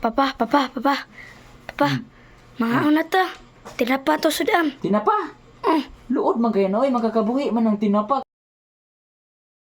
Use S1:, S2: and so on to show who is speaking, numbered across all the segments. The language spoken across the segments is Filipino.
S1: papa, papa, papa. Papa, mga una to. Tinapa to sudan.
S2: Tinapa.
S1: Mm.
S2: Luod man kayo na, oy, makakabuhi man ng tinapa.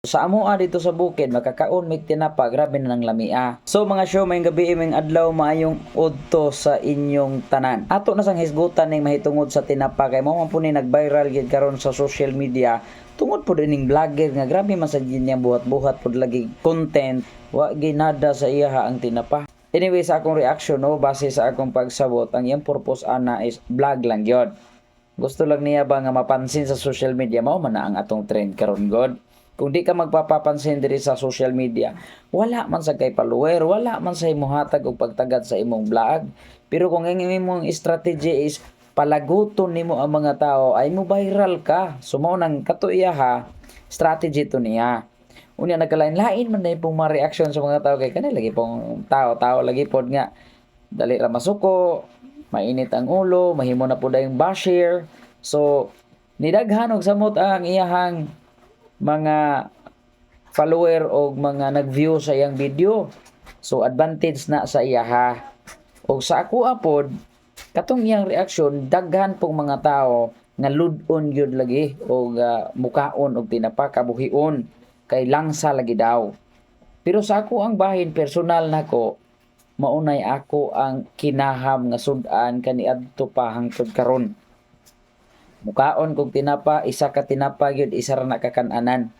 S2: Sa amoa dito sa bukid, makakaon may tinapa, grabe na ng lamia. So mga show, may gabi, may adlaw, maayong udto sa inyong tanan. Ato na sang hisgutan ning mahitungod sa tinapa, kay mo man po ni nag-viral gid karon sa social media. Tungod po din ning vlogger nga grabe man sa niya buhat-buhat pod lagi content, wa ginada sa iya ang tinapa. Anyway, sa akong reaction, no, base sa akong pagsabot, ang iyang purpose ana is vlog lang yun. Gusto lang niya ba nga mapansin sa social media mao man ang atong trend karon god. Kung di ka magpapapansin diri sa social media, wala man sa kay follower, wala man sa imong hatag og pagtagad sa imong vlog. Pero kung ang imong strategy is palaguton nimo ang mga tao, ay mo viral ka. So mao nang katuya ha, strategy to niya. Unya nagkalain-lain man na pong mga reaction sa mga tao kay kanila lagi pong tao, tao lagi pod nga dali ra masuko, mainit ang ulo, mahimo na po dayong basher. So, nidaghan og samot ang iyahang mga follower o mga nag-view sa iyang video. So, advantage na sa iya ha. O sa ako apod, katong iyang reaksyon, daghan pong mga tao nga ludon yun lagi o mukaon og tinapa kabuhion kay langsa lagi daw. Pero sa ako ang bahin personal nako maunay ako ang kinaham nga sudan kaniadto pa hangtod karon. Mukaon kog tinapa, isa ka tinapa gyud isa ra na kakananan.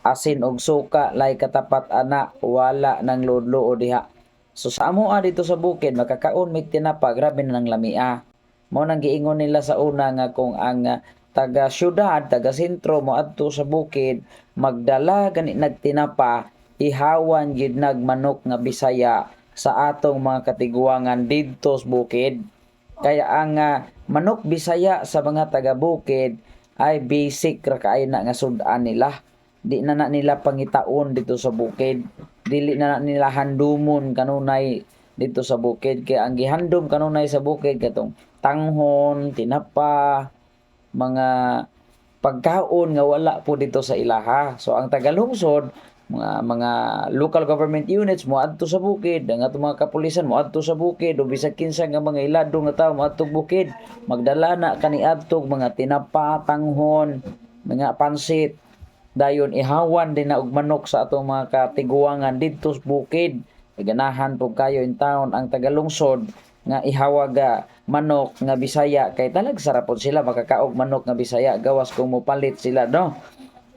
S2: Asin og suka lay katapat ana wala nang lodlo diha. So sa amo dito sa bukid makakaon may tinapa grabe na ng lamia. Mao nang giingon nila sa una nga kung ang ah, taga syudad, taga sentro mo adto sa bukid magdala gani nagtinapa ihawan gid nagmanok nga Bisaya sa atong mga katiguangan didto sa bukid. Kaya ang ah, manok Bisaya sa mga taga bukid ay basic ra kaay na nga sudan nila. Di na na nila pangitaon dito sa bukid. Dili na na nila handumon kanunay dito sa bukid. Kaya ang gihandom kanunay sa bukid katong tanghon, tinapa, mga pagkaon nga wala po dito sa ilaha. So ang tagalungsod mga mga local government units mo adto sa bukid. Ang mga kapulisan mo adto sa bukid. O bisag kinsa nga mga ilado nga tawo mo adto bukid. Magdala na kani adto mga tinapa tanghon mga pansit. Dayon ihawan din na og manok sa atong mga katiguangan didto sa bukid. Ganahan po kayo in town. Ang tagalungsod nga ihawag manok nga Bisaya. Kay talag sarapod sila makakaog manok nga Bisaya. Gawas kung mopalit sila no?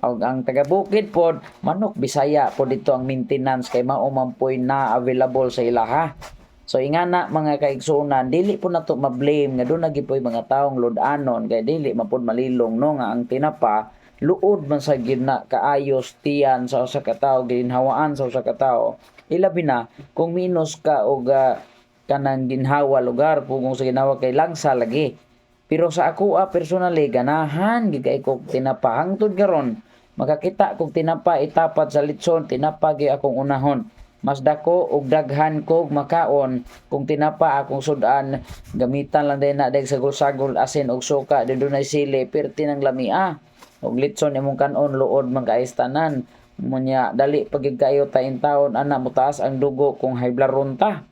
S2: Og ang taga bukid pod manok Bisaya po dito ang maintenance kay mao man po'y na available sa ilaha So ingana mga kaigsunan dili po nato ma-blame nga doon nagipoy mga taong ludanon kay dili mapud malilong no? Nga ang tinapa luod man sa gina kaayos tiyan sa usa ka tawo ginhawaan sa usa ka tawo ilabi na kung minus ka og ah, kanang ginhawa lugar kung sa ginawa kay langsa lagi. Pero sa ako ah, personally ganahan gid kay ko tinapa. Hangtod karon makakita kog tinapa itapat sa litson tinapa gyud akong unahon. Mas dako og daghan kog makaon kung tinapa akong sudan gamitan lang din na dag sagol-sagol asin og suka dunay sili perti ng lamia og litson imong kanon luod man munya dali pagig kayo taing taon ana mo taas ang dugo kung high blood ta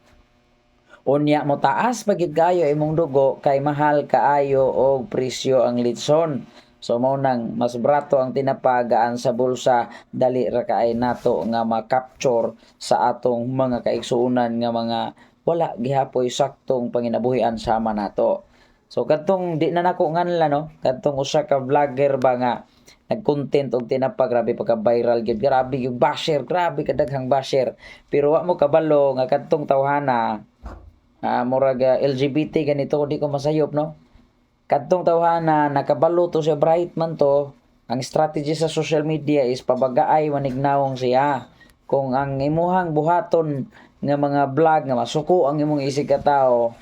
S2: Unya mo taas kayo imong dugo kay mahal kaayo og presyo ang litson. So mao nang mas brato ang tinapagaan sa bulsa dali ra kaay nato nga ma-capture sa atong mga kaigsuonan nga mga wala gihapoy saktong panginabuhian sama nato. So kadtong di na nako nganla no, kadtong usa ka vlogger ba nga nag-content og tinapa grabe pagka viral gyud grabe yung basher grabe kadaghang basher pero wa mo kabalo nga kadtong tawhana ah murag ah, LGBT ganito di ko masayop no? Kadtong tawhana nakabalo to siya bright man to ang strategy sa social media is pabagaay manignawong siya. Kung ang imuhang buhaton nga mga vlog nga masuko ang imong isig ka tao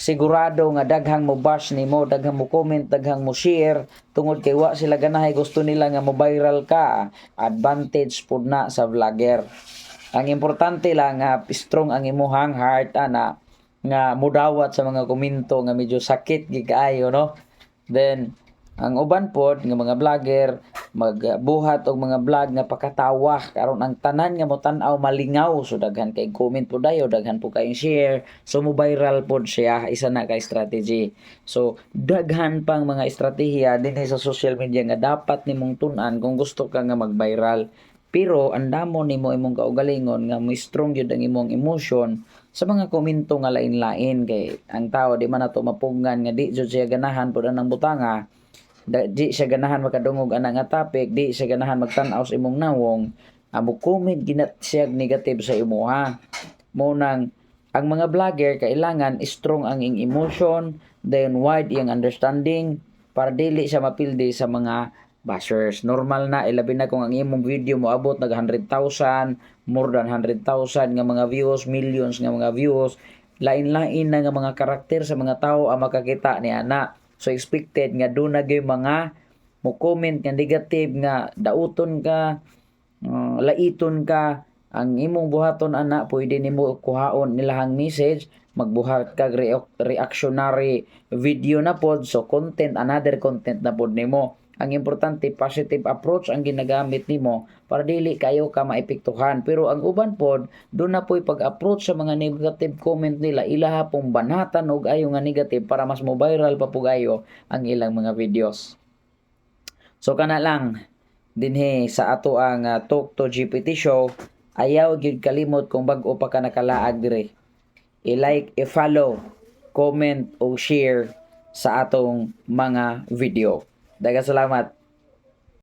S2: sigurado nga daghang mo bash nimo daghang mo comment daghang mo share tungod kay wa sila ganahay gusto nila nga mo viral ka advantage pud na sa vlogger. Ang importante lang nga strong ang imuhang heart ana nga mudawat sa mga komento nga medyo sakit gid kaayo no? Then ang uban pod nga mga vlogger magbuhat og mga vlog nga pakatawa karon ang tanan nga mo tan-aw malingaw. So daghan kay comment po dayo daghan po kayong share. So mo viral pod siya. Isa na kay strategy. So daghan pang mga estratehiya dinhi sa social media nga dapat nimong tun-an kung gusto ka nga mag-viral pero andamo nimo imong kaugalingon nga mo strong gyud ang imong emotion sa mga komento nga lain-lain. Kay ang tao di man nato mapunggan nga di siya ganahan pud anang butanga. Di siya ganahan makadungog ana nga topic di siya ganahan magtan-aw sa imong nawong. Amo comment ginat siya negative sa imuha mo nang ang mga vlogger kailangan strong ang ing emotion then wide iyang understanding para dili siya mapildi sa mga bashers normal na ilabi na kung ang imong video mo abot nag 100,000 more than 100,000 nga mga views millions nga mga views. Lain-lain na nga mga karakter sa mga tao ang makakita ni ana. So expected nga doon na gyud mga mo comment nga negative nga dauton ka uh, laiton ka ang imong buhaton ana pwede nimo kuhaon nilahang message magbuhat kag re- reactionary video na pod. So content another content na pod nimo ang importante positive approach ang ginagamit nimo para dili kayo ka maepektuhan. Pero ang uban pod doon na po'y pag-approach sa mga negative comment nila. Ilaha pong banatan og ayo nga negative para mas mo viral pa po kayo ang ilang mga videos. So kana lang dinhi sa ato ang ah, Talk to GPT show ayaw gyud kalimot kung bag-o pa ka nakalaag dire. I-like, i-follow, comment o share sa atong mga video. Daghang salamat.